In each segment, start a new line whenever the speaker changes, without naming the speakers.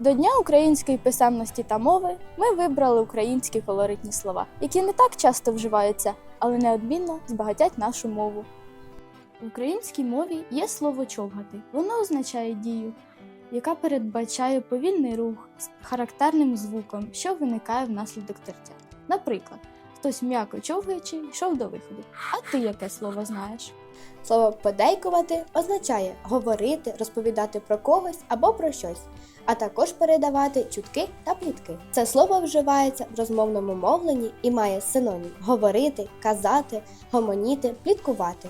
До Дня української писемності та мови ми вибрали українські колоритні слова, які не так часто вживаються, але неодмінно збагатять нашу мову. В українській мові є слово човгати. Воно означає дію, яка передбачає повільний рух з характерним звуком, що виникає внаслідок тертя. Наприклад, хтось м'яко човгаючи йшов до виходу. А ти яке слово знаєш?
Слово подейкувати означає говорити, розповідати про когось або про щось, а також передавати чутки та плітки. Це слово вживається в розмовному мовленні і має синонім говорити, казати, гомоніти, пліткувати.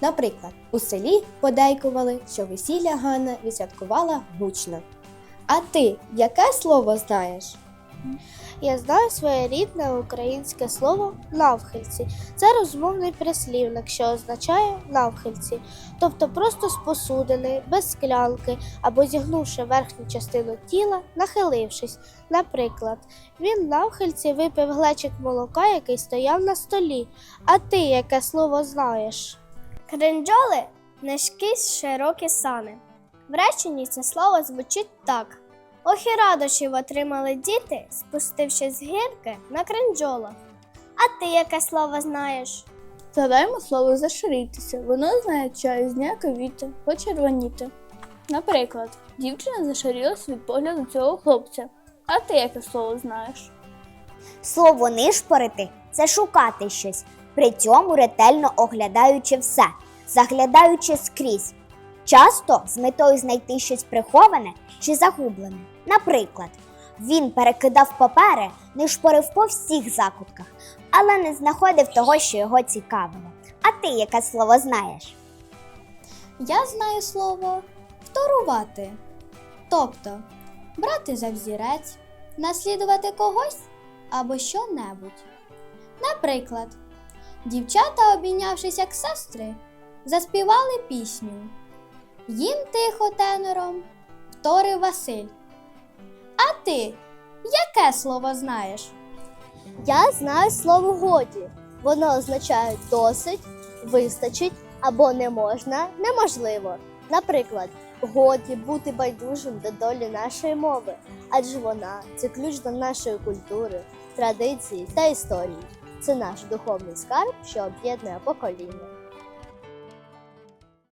Наприклад, у селі подейкували, що весілля Ганна відсвяткувала гучно. А ти яке слово знаєш?
Я знаю своєрідне українське слово навхильці. Це розмовний прислівник, що означає навхильці, тобто просто з посудини, без склянки або зігнувши верхню частину тіла, нахилившись. Наприклад, він навхильці випив глечик молока, який стояв на столі. А ти яке слово знаєш?
Кринджоли низькі широкі сани. В реченні це слово звучить так: Ох і радощів отримали діти, спустившись з гірки на кринджолах. А ти яке слово знаєш?
Згадаємо слово зашарітися. Воно означає зняковіти, почервоніти. Наприклад, дівчина зашарілась від погляду цього хлопця. А ти яке слово знаєш?
Слово нишпорити це шукати щось, при цьому ретельно оглядаючи все, заглядаючи скрізь. Часто з метою знайти щось приховане чи загублене. Наприклад, він перекидав папери, нишпорив по всіх закутках, але не знаходив того, що його цікавило. А ти яке слово знаєш?
Я знаю слово вторувати. Тобто брати за взірець, наслідувати когось або що-небудь. Наприклад, дівчата, обійнявшись як сестри, заспівали пісню. Їм тихо тенором вторив Василь. А ти яке слово знаєш?
Я знаю слово годі. Воно означає досить, вистачить або не можна, неможливо. Наприклад, годі бути байдужим до долі нашої мови, адже вона це ключ до нашої культури, традиції та історії. Це наш духовний скарб, що об'єднує покоління.